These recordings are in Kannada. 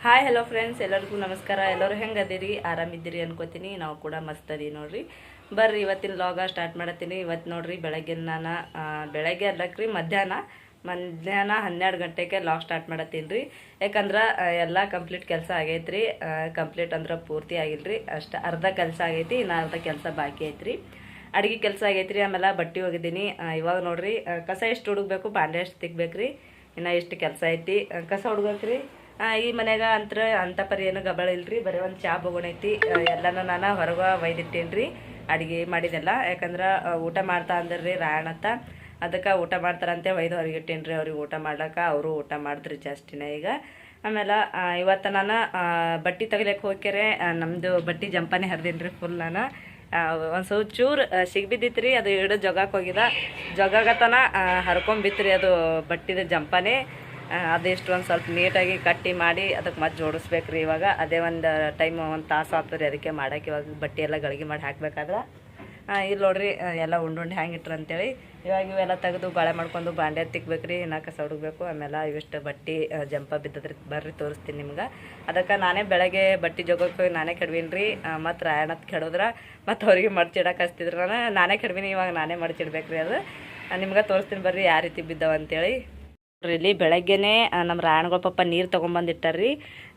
ಹಾಯ್ ಹಲೋ ಫ್ರೆಂಡ್ಸ್ ಎಲ್ಲರಿಗೂ ನಮಸ್ಕಾರ. ಎಲ್ಲರೂ ಹೆಂಗೆ ಅದೀರಿ? ಆರಾಮಿದ್ದೀರಿ ಅನ್ಕೋತೀನಿ. ನಾವು ಕೂಡ ಮಸ್ತ್ ಅದೀವಿ ನೋಡ್ರಿ. ಬರ್ರಿ ಇವತ್ತಿನ ಲಾಗ ಸ್ಟಾರ್ಟ್ ಮಾಡತ್ತೀನಿ. ಇವತ್ತು ನೋಡ್ರಿ ಬೆಳಗ್ಗೆ ನಾನು ಬೆಳಗ್ಗೆ ಅಲ್ಲಕ್ರಿ ಮಧ್ಯಾಹ್ನ. ಮಧ್ಯಾಹ್ನ ಹನ್ನೆರಡು ಗಂಟೆಗೆ ಲಾಗ್ ಸ್ಟಾರ್ಟ್ ಮಾಡತ್ತೀನಿ ರೀ ಯಾಕಂದ್ರೆ ಎಲ್ಲ ಕಂಪ್ಲೀಟ್ ಕೆಲಸ ಆಗೈತ್ರಿ. ಕಂಪ್ಲೀಟ್ ಅಂದ್ರೆ ಪೂರ್ತಿ ಆಗಿಲ್ರಿ. ಅಷ್ಟು ಅರ್ಧ ಕೆಲಸ ಆಗೈತಿ ಇನ್ನು ಅರ್ಧ ಕೆಲಸ ಬಾಕಿ ಐತ್ರಿ. ಅಡುಗೆ ಕೆಲಸ ಆಗೈತ್ರಿ ಆಮೇಲೆ ಬಟ್ಟೆ ಹೋಗಿದ್ದೀನಿ ಇವಾಗ ನೋಡ್ರಿ ಕಸ ಎಷ್ಟು ಹುಡುಗಬೇಕು ಬಾಂಡೆ ಎಷ್ಟು ತಿಕ್ಬೇಕ್ರಿ. ಇನ್ನು ಎಷ್ಟು ಕೆಲಸ ಐತಿ ಕಸ ಹುಡ್ಬೇಕ್ರಿ ಆ, ಈ ಮನ್ಯಾಗ ಅಂತ್ರ ಅಂತ ಪರಿ ಏನು ಗಬಳ ಇಲ್ರಿ, ಬರೀ ಒಂದು ಚಾ ಐತಿ. ಎಲ್ಲಾನು ನಾನು ಹೊರಗೆ ಒಯ್ದಿಟ್ಟೇನಿ ರೀ ಅಡುಗೆ ಮಾಡಿದೆಲ್ಲ. ಯಾಕಂದ್ರೆ ಊಟ ಮಾಡ್ತಾ ಅಂದ್ರಿ ರಾಯಣತ್ತ ಅದಕ್ಕೆ ಊಟ ಮಾಡ್ತಾರಂತೆ, ಒಯ್ದು ಹೊರಗೆ ರೀ ಅವ್ರಿಗೆ ಊಟ ಮಾಡ್ಲಿಕ್ಕೆ. ಅವರು ಊಟ ಮಾಡಿದ್ರಿ ಜಾಸ್ತಿನ ಈಗ. ಆಮೇಲೆ ಇವತ್ತು ನಾನು ಬಟ್ಟೆ ತೆಗಿಲಿಕ್ಕೆ ಹೋಗ್ಯಾರೆ ನಮ್ಮದು ಬಟ್ಟೆ ಜಂಪಾನೆ ಹರಿದೀನಿ ರೀ ಫುಲ್ ನಾನು. ಒಂದು ಸ್ವಲ್ಪ ಚೂರು ಸಿಗ್ಬಿದ್ದಿತ್ತು ರೀ ಅದು ಹಿಡಿದು ಜೊಗಕ್ಕೆ ಹೋಗಿದ. ಜೊಗಾಗತನ ರೀ ಅದು ಬಟ್ಟಿದ ಜಂಪಾನೆ. ಅದೆಷ್ಟು ಒಂದು ಸ್ವಲ್ಪ ನೀಟಾಗಿ ಕಟ್ಟಿ ಮಾಡಿ ಅದಕ್ಕೆ ಮತ್ತೆ ಜೋಡಿಸ್ಬೇಕು ರೀ ಇವಾಗ. ಅದೇ ಒಂದು ಟೈಮ್ ಒಂದು ತಾಸು ಆಗ್ತದೆ ಅದಕ್ಕೆ ಮಾಡೋಕೆ. ಇವಾಗ ಬಟ್ಟೆ ಎಲ್ಲ ಗಳಿಗೆ ಮಾಡಿ ಹಾಕಬೇಕಾದ್ರೆ. ಇಲ್ಲಿ ನೋಡ್ರಿ ಎಲ್ಲ ಉಂಡು ಹ್ಯಾಂಗೆ ಇಟ್ರು ಅಂತೇಳಿ. ಇವಾಗ ಇವೆಲ್ಲ ತೆಗೆದು ಬಾಳೆ ಮಾಡ್ಕೊಂಡು ಬಾಂಡೆ ತಿಕ್ಬೇಕು ರೀ ಇನ್ನ ಕಸ ಹುಡುಗಬೇಕು. ಆಮೇಲೆ ಇವಿಷ್ಟು ಬಟ್ಟೆ ಜಂಪ ಬಿದ್ದದ್ರಿ ಬರ್ರಿ ತೋರಿಸ್ತೀನಿ ನಿಮ್ಗೆ. ಅದಕ್ಕೆ ನಾನೇ ಬೆಳಗ್ಗೆ ಬಟ್ಟೆ ಜೋಗಕ್ಕೆ ನಾನೇ ಕೆಡ್ವೀನಿ ರೀ ಮತ್ತು ರಾಯಣತ್ ಕೆಡೋದ್ರ, ಮತ್ತು ಅವ್ರಿಗೆ ಮಡ್ಚಿಡಕ್ಕೆ ಹಚ್ತಿದ್ರು ನಾನು. ನಾನೇ ಕೆಡ್ವೀನಿ, ಇವಾಗ ನಾನೇ ಮಡ್ಚಿಡ್ಬೇಕು ರೀ ಅದು. ನಿಮ್ಗೆ ತೋರಿಸ್ತೀನಿ ಬರ್ರಿ, ಯಾವ ರೀತಿ ಬಿದ್ದಾವ ಅಂತೇಳಿ. ನೋಡ್ರಿ ಇಲ್ಲಿ ಬೆಳಗ್ಗೆನೆ ನಮ್ಮ ರಾಯಣಗಳ ಪಪ್ಪ ನೀರು ತೊಗೊಂಬಂದಿಟ್ಟಾರ್ರಿ.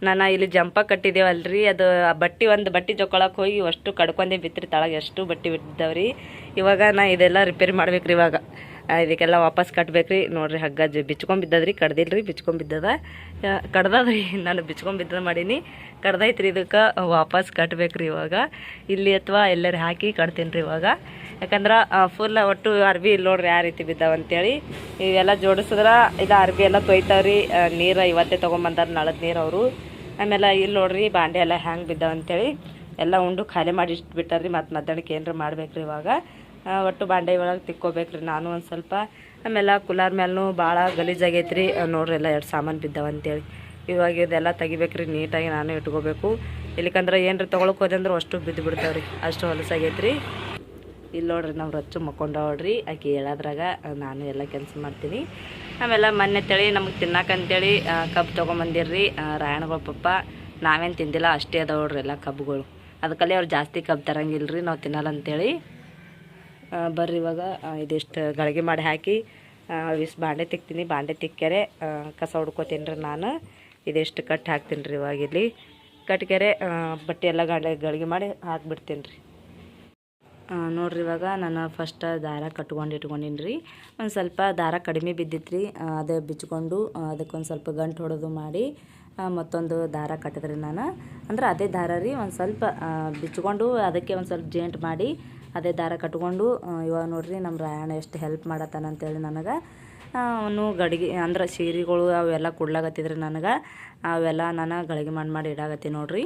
ನಾನು ಇಲ್ಲಿ ಜಂಪ ಕಟ್ಟಿದ್ದೇವಲ್ರಿ ಅದು ಬಟ್ಟೆ ಒಂದು ಬಟ್ಟೆ ಜೊಕೊಳಕ್ಕೆ ಹೋಗಿ ಅಷ್ಟು ಕಡ್ಕೊಂಡೆ ಬಿತ್ತಿರಿ ತಳಗೆ, ಎಷ್ಟು ಬಟ್ಟೆ ಬಿಟ್ಟಿದ್ದಾವ್ರಿ ಇವಾಗ ನಾ ಇದೆಲ್ಲ ರಿಪೇರಿ ಮಾಡ್ಬೇಕ್ರಿ ಇವಾಗ. ಇದಕ್ಕೆಲ್ಲ ವಾಪಸ್ ಕಟ್ಬೇಕ್ರಿ. ನೋಡ್ರಿ, ಹಗ್ಗ ಜ ಬಿಚ್ಕೊಂಬಿದ್ದದ್ರಿ ಕಡ್ದಿಲ್ರಿ ಬಿಚ್ಕೊಂಬಿದ್ದದ ಕಡ್ದದ್ರಿ, ನಾನು ಬಿಚ್ಕೊಂಬಿದ್ದದ ಮಾಡೀನಿ. ಕಡ್ದೈತ್ರಿ ಇದಕ್ಕೆ, ವಾಪಸ್ ಕಟ್ಬೇಕ್ರಿ ಇವಾಗ. ಇಲ್ಲಿ ಅಥವಾ ಎಲ್ಲರೂ ಹಾಕಿ ಕಟ್ತೀನಿ ರೀ ಇವಾಗ. ಯಾಕಂದ್ರೆ ಫುಲ್ ಒಟ್ಟು ಅರ್ಬಿ ಇಲ್ಲಿ ನೋಡ್ರಿ ಯಾವ ರೀತಿ ಬಿದ್ದಾವ ಅಂತೇಳಿ. ಇವೆಲ್ಲ ಜೋಡಿಸಿದ್ರೆ ಇಲ್ಲ ಅರ್ಬಿ ಎಲ್ಲ ತೊಯ್ತಾವ್ರಿ. ನೀರು ಇವತ್ತೇ ತೊಗೊಂಬಂದಾರ, ನಳದ ನೀರು ಅವರು. ಆಮೇಲೆ ಇಲ್ಲಿ ನೋಡ್ರಿ, ಬಾಂಡೆ ಎಲ್ಲ ಹ್ಯಾಂಗೆ ಬಿದ್ದಾವ ಅಂತೇಳಿ. ಎಲ್ಲ ಉಂಡು ಖಾಲಿ ಮಾಡಿ ಇಟ್ಬಿಟ್ಟಾರ್ರಿ ಮತ್ತು ಮಧ್ಯಾಹ್ನಕ್ಕೆ ಏನಾರ ಮಾಡ್ಬೇಕ್ರಿ ಇವಾಗ. ಒಟ್ಟು ಬಾಂಡೆ ಒಳಗೆ ತಿಕ್ಕೋಬೇಕ್ರಿ. ನಾನು ಒಂದು ಸ್ವಲ್ಪ, ಆಮೇಲೆ ಕುಲಾರ್ ಮೇಲೂ ಭಾಳ ಗಲೀಜಾಗೈತ್ರಿ. ನೋಡ್ರಿ ಎಲ್ಲ ಎರಡು ಸಾಮಾನು ಬಿದ್ದಾವ ಅಂತೇಳಿ. ಇವಾಗ ಇದೆಲ್ಲ ತೆಗಿಬೇಕ್ರಿ, ನೀಟಾಗಿ ನಾನು ಇಟ್ಕೋಬೇಕು. ಇಲ್ಲಿಕಂದ್ರೆ ಏನ್ರಿ ತೊಗೊಳಕ್ಕೆ ಹೋದೆ ಅಂದ್ರೆ ಅಷ್ಟು ಬಿದ್ದು ಬಿಡ್ತಾವ್ರಿ. ಅಷ್ಟು ಹೊಲಸಾಗೈತ್ರಿ. ಇಲ್ಲಿ ನೋಡ್ರಿ ನಾವು ರಚ್ಚು ಮಕ್ಕೊಂಡವಳ್ರಿ ಆಕೆ ಹೇಳೋದ್ರಾಗ ನಾನು ಎಲ್ಲ ಕೆಲಸ ಮಾಡ್ತೀನಿ. ಆಮೇಲೆ ಮೊನ್ನೆ ತಳಿ ನಮಗೆ ತಿನ್ನಕಂತೇಳಿ ಕಬ್ಬು ತೊಗೊಂಬಂದಿರ್ರಿ. ರಾಯಣಗಳ ಪಪ್ಪ, ನಾವೇನು ತಿಂದಿಲ್ಲ, ಅಷ್ಟೇ ಅದಾವ ನೋಡ್ರಿ ಎಲ್ಲ ಕಬ್ಬುಗಳು ಅದಕ್ಕಲ್ಲಿ ಅವ್ರು ಜಾಸ್ತಿ ಕಬ್ಬು ತರಂಗಿಲ್ಲ ರೀ ನಾವು ತಿನ್ನಲ್ಲ ಅಂತೇಳಿ. ಬರ್ರಿ ಇವಾಗ. ಇದಿಷ್ಟು ಗಳಿಗೆ ಮಾಡಿ ಹಾಕಿ ಇಷ್ಟು ಬಾಂಡೆ ತಿಕ್ತೀನಿ. ಬಾಂಡೆ ತಿಕ್ಕ್ಯಾರೆ ಕಸ ಹೊಡ್ಕೋತೀನಿ ರೀ ನಾನು. ಇದಿಷ್ಟು ಕಟ್ ಹಾಕ್ತೀನಿ ರೀ ಇವಾಗ ಇಲ್ಲಿ. ಕಟ್ಕೆರೆ ಆ, ಬಟ್ಟೆ ಎಲ್ಲ ಗಾಂಡೆ ಗಳಿಗೆ ಮಾಡಿ ಹಾಕ್ಬಿಡ್ತೀನಿ ರೀ ನೋಡ್ರಿ ಇವಾಗ ನಾನು ಫಸ್ಟ್ ದಾರ ಕಟ್ಕೊಂಡು ಇಟ್ಕೊಂಡಿನಿ ರೀ ಒಂದು ಸ್ವಲ್ಪ ದಾರ ಕಡಿಮೆ ಬಿದ್ದಿತ್ತು ರೀ ಅದೇ ಬಿಚ್ಕೊಂಡು ಅದಕ್ಕೊಂದು ಸ್ವಲ್ಪ ಗಂಟು ಹೊಡೆದು ಮಾಡಿ ಮತ್ತೊಂದು ದಾರ ಕಟ್ಟಿದ್ರಿ ನಾನು. ಅಂದ್ರೆ ಅದೇ ದಾರ ರೀ ಒಂದು ಸ್ವಲ್ಪ ಬಿಚ್ಕೊಂಡು ಅದಕ್ಕೆ ಒಂದು ಸ್ವಲ್ಪ ಜೇಂಟ್ ಮಾಡಿ ಅದೇ ದಾರ ಕಟ್ಕೊಂಡು ಇವಾಗ ನೋಡ್ರಿ ನಮ್ಮ ರಾಯಣ ಎಷ್ಟು ಹೆಲ್ಪ್ ಮಾಡತ್ತಾನ ಅಂತೇಳಿ ನನಗೆ. ಅವನು ಗಡಿಗೆ, ಅಂದ್ರೆ ಸೀರೆಗಳು ಅವೆಲ್ಲ ಕೊಡ್ಲಾಗತ್ತಿದ್ರಿ ನನಗೆ. ಅವೆಲ್ಲ ನಾನು ಗಳಿಗೆ ಮಾಡಿ ಮಾಡಿ ಇಡಾಗತ್ತಿ ನೋಡ್ರಿ.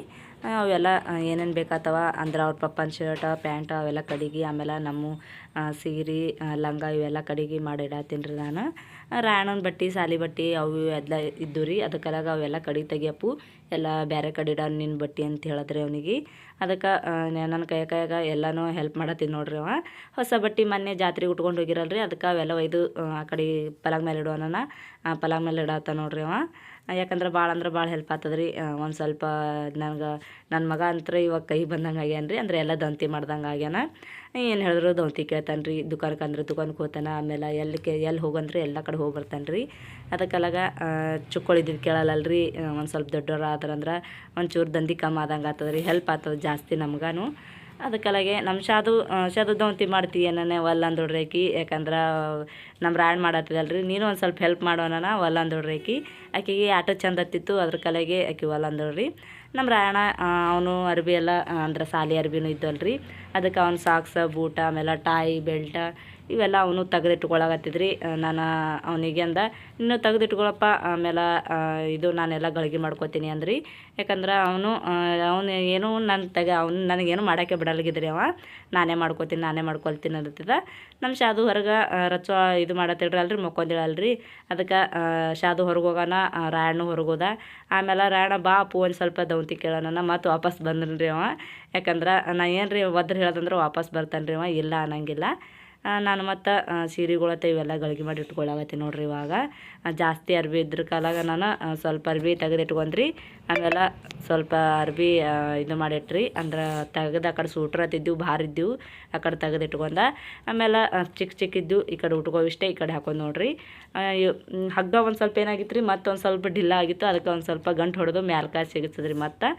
ಅವೆಲ್ಲ ಏನೇನು ಬೇಕಾತವ, ಅಂದ್ರೆ ಅವ್ರ ಪಪ್ಪನ ಶರ್ಟ, ಪ್ಯಾಂಟ್ ಅವೆಲ್ಲ ಕಡಿಗೆ, ಆಮೇಲೆ ನಮ್ಮ ಸೀರೆ ಲಂಗ ಇವೆಲ್ಲ ಕಡಿಗೆ ಮಾಡಿ ಇಡಾತೀನಿ ರೀ ನಾನು. ರಾಯಣನ ಬಟ್ಟೆ, ಸಾಲಿ ಬಟ್ಟೆ ಅವು ಎಲ್ಲ ಇದ್ದು ರೀ ಅದಕ್ಕೆಲ್ಲ ಅವೆಲ್ಲ ಕಡಿ ತೆಗಿಯಪ್ಪು. ಎಲ್ಲ ಬೇರೆ ಕಡೆ ಇಡ ನಿನ್ನ ಬಟ್ಟೆ ಅಂತ ಹೇಳಿದ್ರೆ ಅವನಿಗೆ. ಅದಕ್ಕೆ ನನ್ನ ಕೈ ಕೈಯಾಗ ಎಲ್ಲನೂ ಹೆಲ್ಪ್ ಮಾಡತ್ತೀನಿ ನೋಡ್ರಿ ಅವ. ಹೊಸ ಬಟ್ಟೆ ಮೊನ್ನೆ ಜಾತ್ರೆಗೆ ಉಟ್ಕೊಂಡು ಹೋಗಿರಲ್ರಿ ಅದಕ್ಕೆ ಅವೆಲ್ಲ ಒಯ್ದು ಆ, ಕಡೆ ಪಲಂಗ್ ಮೇಲೆ ಇಡೋಣ ಪಲಂಗ್ ಮೇಲೆ ಇಡತ್ತ ನೋಡ್ರಿ ಅವ. ಯಾಕಂದ್ರೆ ಭಾಳ ಅಂದ್ರೆ ಭಾಳ ಹೆಲ್ಪ್ ಆಗ್ತದ್ರಿ. ಒಂದು ಸ್ವಲ್ಪ ನನಗೆ ನನ್ನ ಮಗ ಅಂತ್ರ ಇವಾಗ ಕೈ ಬಂದಂಗೆ ಆಗ್ಯಾನ ರೀ ಅಂದ್ರೆ ಎಲ್ಲ ದಂತಿ ಮಾಡ್ದಂಗೆ ಆಗ್ಯಾನ. ಏನು ಹೇಳಿದ್ರು ದಂತಿ ಕೇಳ್ತಾನೆ ರೀ ದುಕಾನಕ್ಕೆ ಅಂದ್ರೆ ದುಕಾನಕ್ಕೆ ಹೋಗ್ತಾನೆ, ಆಮೇಲೆ ಎಲ್ಲಿ ಕೆ ಎಲ್ಲಿ ಹೋಗಂದ್ರೆ ಎಲ್ಲ ಕಡೆ ಹೋಗಿ ಬರ್ತಾನೆ ರೀ ಅದಕ್ಕೆಲ್ಲಾಗ ಚುಕ್ಕೊಳಿದ್ದು ರೀ ಒಂದು ಸ್ವಲ್ಪ ದೊಡ್ಡವ್ರು ಆದ್ರಂದ್ರೆ ಒಂಚೂರು ದಂಧಿ ಕಮ್ಮಿ ಆದಂಗೆ ಆಗ್ತದೆ ರೀ ಹೆಲ್ಪ್ ಆಗ್ತದೆ ಜಾಸ್ತಿ ನಮ್ಗೂ ಅದಕ್ಕೆಲ್ಲಾಗೆ ನಮ್ಮ ಶಾದು ಶಾದು ದೌಂತಿ ಮಾಡ್ತೀವಿ ಏನೇ ಒಲ್ಲ ಅಂದೋಡ್ರಿ ಆಕಿ ಯಾಕಂದ್ರೆ ನಮ್ಮ ರಾಯಣ್ಣ ಮಾಡತ್ತಿದಲ್ರಿ. ನೀನು ಒಂದು ಸ್ವಲ್ಪ ಹೆಲ್ಪ್ ಮಾಡೋಣ ಒಲ್ಲ ಅಂದೋಡ್ರಿ ಆಕಿ ಆಕೆಗೆ ಆಟ ಚಂದ ಹತ್ತಿತ್ತು. ಅದ್ರ ಕಲೆಗೆ ಆಕೆ ಒಲ್ಲ ಅಂದೋಡ್ರಿ ನಮ್ಮ ರಾಯಣ ಅವನು ಅರ್ಬಿ ಎಲ್ಲ, ಅಂದ್ರೆ ಸಾಲಿ ಅರ್ಬಿನೂ ಇದ್ದಲ್ರಿ. ಅದಕ್ಕೆ ಅವ್ನು ಸಾಕ್ಸ ಬೂಟ ಆಮೇಲೆ ಟಾಯ್ ಬೆಲ್ಟ ಇವೆಲ್ಲ ಅವನು ತೆಗೆದಿಟ್ಕೊಳಕತ್ತಿದ್ರಿ. ನಾನು ಅವನಿಗೆ ಅಂದ, ಇನ್ನು ತೆಗೆದಿಟ್ಕೊಳಪ್ಪ, ಆಮೇಲೆ ಇದು ನಾನೆಲ್ಲ ಗಳಿಗೆ ಮಾಡ್ಕೊತೀನಿ ಅಂದ್ರಿ. ಯಾಕಂದ್ರೆ ಅವನು ಅವನು ಏನೂ ನನ್ನ ತೆಗೆ, ಅವ್ನು ನನಗೇನು ಮಾಡೋಕ್ಕೆ ಬಿಡಲ್ಗಿದ್ರಿ ಅವ. ನಾನೇ ಮಾಡ್ಕೊತೀನಿ, ನಾನೇ ಮಾಡ್ಕೊಳ್ತೀನಿ ಅನ್ನತ್ತಿದ ನಮ್ಮ ಶಾದು ಹೊರಗೆ ರಚ, ಇದು ಮಾಡತ್ತಿಡ್ರಿ ಅಲ್ರಿ ಅದಕ್ಕೆ ಶಾದು ಹೊರಗೆ ಹೋಗೋಣ ರಾಯಣ್ಣು ರಾಯಣ್ಣ ಹೊರಗೆ ಆಮೇಲೆ ರಾಯಣ್ಣ, ಬಾ ಅಪ್ಪು ಒಂದು ಸ್ವಲ್ಪ ದೌಂತಿ ಕೇಳೋಣ ಮತ್ತು ವಾಪಸ್ ಬಂದ್ರಿ ಅವ. ಯಾಕಂದ್ರೆ ನಾ ಏನು ರೀ ಒದ್ರ ಹೇಳ್ದಂದ್ರೆ ವಾಪಸ್ ಬರ್ತಾನೆ ರೀ ಅವ, ಇಲ್ಲ ಅನ್ನಂಗಿಲ್ಲ. ನಾನು ಮತ್ತು ಸೀರೆಗಳತ್ತ ಇವೆಲ್ಲ ಗಳಿಗೆ ಮಾಡಿ ಇಟ್ಕೊಳ್ಳಾಗತ್ತೆ ನೋಡ್ರಿ ಇವಾಗ. ಜಾಸ್ತಿ ಅರ್ಬಿ ಇದ್ರ ಕಾಲಾಗ ನಾನು ಸ್ವಲ್ಪ ಅರ್ಬಿ ತೆಗೆದಿಟ್ಕೊಂಡ್ರಿ. ಆಮೇಲೆ ಸ್ವಲ್ಪ ಅರ್ಬಿ ಇದು ಮಾಡಿಟ್ರಿ. ಅಂದ್ರೆ ತೆಗೆದು ಆ ಕಡೆ ಸೂಟ್ರ್ ಹತ್ತಿದ್ದೆವು ಭಾರ ಇದ್ದವು, ಆ ಕಡೆ ತೆಗೆದಿಟ್ಕೊಂಡ. ಆಮೇಲೆ ಚಿಕ್ಕ ಚಿಕ್ಕ ಇದ್ದು ಈ ಕಡೆ ಉಟ್ಕೋವಿಷ್ಟೇ ಈ ಕಡೆ ಹಾಕೊಂಡು ನೋಡ್ರಿ. ಹಗ್ಗ ಒಂದು ಸ್ವಲ್ಪ ಏನಾಗಿತ್ತು ರೀ ಮತ್ತೊಂದು ಸ್ವಲ್ಪ ಢಿಲ್ಲ ಆಗಿತ್ತು, ಅದಕ್ಕೆ ಒಂದು ಸ್ವಲ್ಪ ಗಂಟು ಹೊಡೆದು ಮ್ಯಾಲ್ಕಾಯಿ ಸಿಗುತ್ತದೆ ರೀ ಮತ್ತು.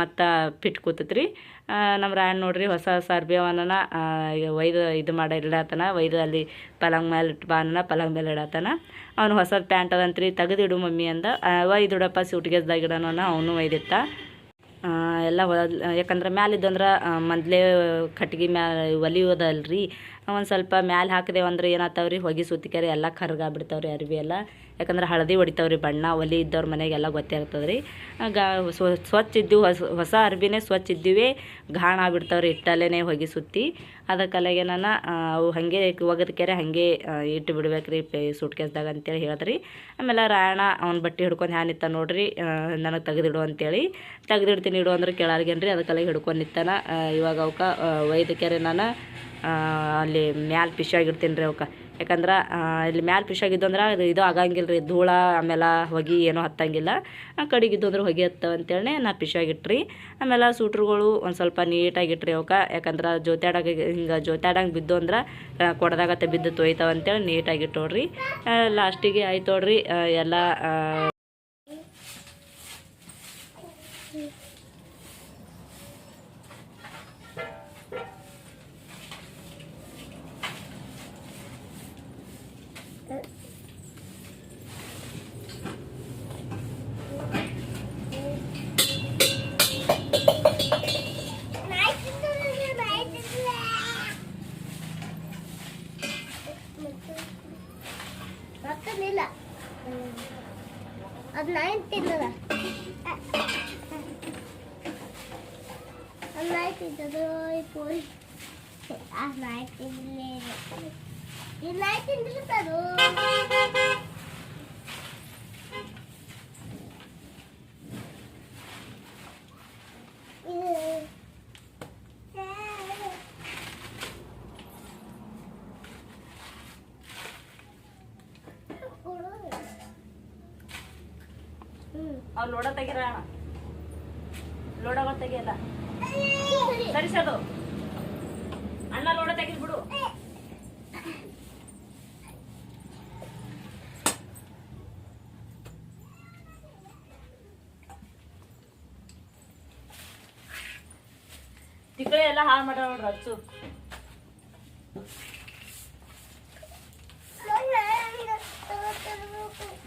ಮತ್ತು ಪಿಟ್ ಕೂತೈತ್ರಿ. ನಮ್ಮ ರಾಯಣ್ಣ ನೋಡ್ರಿ ಹೊಸ ಹೊಸ ಅರ್ಬಿ ಅವನ ಒಯ್ದು ಇದು ಮಾಡಿ ಇಡಾತನ ಒಯ್ದು ಅಲ್ಲಿ ಪಲಂಗ್ ಮೇಲೆ ಇಟ್ಟು ಬಾನ ಪಲಂಗ್ ಮೇಲೆ ಇಡಾತನ. ಅವ್ನು ಹೊಸದು ಪ್ಯಾಂಟ್ ಅದಂತ್ರಿ ತೆಗೆದಿಡು ಮಮ್ಮಿ ಅಂದ. ಒಯ್ದುಡಪ್ಪ ಸೂಟ್ಗೆಸ್ದಾಗ ಇಡೋನ ಅವನು ಒಯ್ದಿತ್ತ. ಎಲ್ಲ ಯಾಕಂದ್ರೆ ಮ್ಯಾಲಿದ್ದಂದ್ರೆ ಮೊದಲೇ ಕಟ್ಗೆ ಮ್ಯಾಲ ಒಲಿಯೋದಲ್ರಿ. ಒಂದು ಸ್ವಲ್ಪ ಮ್ಯಾಲೆ ಹಾಕಿದೆವಂದ್ರೆ ಏನಾಗ್ತಾವ ರೀ ಹೊಗೆ ಸುತ್ತಿಕ್ಯಾರ ಎಲ್ಲ ಕರ್ಗಾಗ್ಬಿಡ್ತಾವ್ರಿ ಅರಿವಿ ಎಲ್ಲ. ಯಾಕಂದ್ರೆ ಹಳದಿ ಹೊಡಿತಾವ್ರಿ ಬಣ್ಣ, ಒಲಿ ಇದ್ದವ್ರ ಮನೆಗೆಲ್ಲ ಗೊತ್ತೇ ಆಗ್ತದ್ರಿ. ಗಾ ಸ್ವ- ಸ್ವಚ್ಛ ಇದ್ದು ಹೊಸ ಹೊಸ ಅರ್ಬಿನೇ ಸ್ವಚ್ಛ ಇದ್ದೀವಿ ಘಾಣ ಆಗ್ಬಿಡ್ತಾವ್ರಿ ಇಟ್ಟಲ್ಲೇ ಹೊಗೆ ಸುತ್ತಿ. ಅದಕ್ಕಲ್ಲಿಗೆ ನಾನು ಅವು ಹಾಗೆ ಒಗದ ಕೆರೆ ಹಾಗೆ ಇಟ್ಟು ಬಿಡ್ಬೇಕ್ರಿ ಪೇ, ಸೂಟ್ಕೇಸ್ದಾಗ ಅಂತೇಳಿ ಹೇಳಿದ್ರಿ. ಆಮೇಲೆ ರಾಯಣ ಅವ್ನ ಬಟ್ಟೆ ಹಿಡ್ಕೊಂಡು ಹ್ಯಾನ್ ನಿತ್ತ ನೋಡ್ರಿ ನನಗೆ ತೆಗೆದಿಡು ಅಂತೇಳಿ. ತೆಗೆದಿಡ್ತೀನಿ ಇಡು ಅಂದ್ರೆ ಕೇಳಾರ್ಗೇನ್ರಿ, ಅದಕ್ಕೆಲ್ಲ ಹಿಡ್ಕೊಂಡು ನಿತ್ತಾನ ಇವಾಗ ಅವಕ್ಕೆ ವೈದ್ಯಕೆರೆ ಕೆರೆ ನಾನು ಅಲ್ಲಿ ಮ್ಯಾಲೆ ಪಿಶಾಗಿಡ್ತೀನಿ ರೀ ಅವ್ಕೆ ಯಾಕಂದ್ರೆ ಇಲ್ಲಿ ಮ್ಯಾಲೆ ಪಿಶಾಗಿದ್ದು ಅಂದ್ರೆ ಅದು ಇದು ಆಗಂಗಿಲ್ಲ ರೀ. ಧೂಳ ಆಮೇಲೆ ಹೊಗೆ ಏನೂ ಹತ್ತಂಗಿಲ್ಲ. ಆ ಕಡೆಗಿದ್ದು ಅಂದ್ರೆ ಹೊಗೆ ಹತ್ತವ ಅಂತೇಳಿ ನಾ ಪಿಶಾಗಿಟ್ರಿ ಆಮೇಲೆ ಸೂಟ್ರುಗಳು ಒಂದು ಸ್ವಲ್ಪ ನೀಟಾಗಿ ಇಟ್ರಿ ಯಾಕಂದ್ರೆ ಜೋತಾಡಾಗ ಹಿಂಗೆ ಜೋತಾಡಂಗೆ ಬಿದ್ದು ಅಂದ್ರೆ ಕೊಡದಾಗತ್ತೆ ಬಿದ್ದು ತೊಯ್ತಾವಂತೇಳಿ ನೀಟಾಗಿ ಇಟ್ಟೋಡ್ರಿ ಲಾಸ್ಟಿಗೆ ಆಯ್ತು ನೋಡ್ರಿ. ಎಲ್ಲ ಆ, ಮತ್ತೊಂದಿಲ್ಲ ಅದು ನೈನ್ ತಿನ್ನದ ಅದು ನಾಯಿ ತಿಂತದು ಪೋರಿ ಆ ನಾಯಿ ತಿನ್ನಲೇ ಈ ನಾಯಿ ತಿಂದಿರ್ತದು ಲೋಡ ತೆಗಿರ ಲೋಡಗಳು ತೆಗಿಯಲ್ಲ? ಸರಿ ಸದು. ಅಣ್ಣ ಲೋಡ ತೆಗಿದ್ಬಿಡು ತಿಕ್ಕಳಿ ಎಲ್ಲ ಹಾಳು ಮಾಡ್ಯಾರ ನೋಡ್ರಿ ಹಚ್ಚು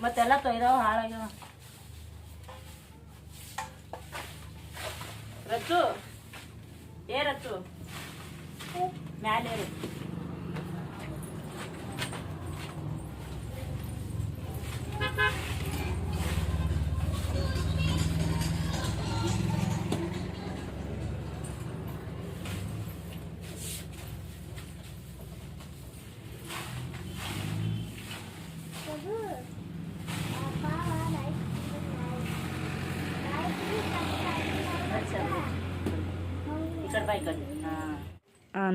ಮತ್ತೆಲ್ಲ ತೊಯ್ದಾವ, ಹಾಳಾಗ್ಯಾವ. ರಚ್ಚು ಏ ರಚ್ಚು ಮ್ಯಾಲೆ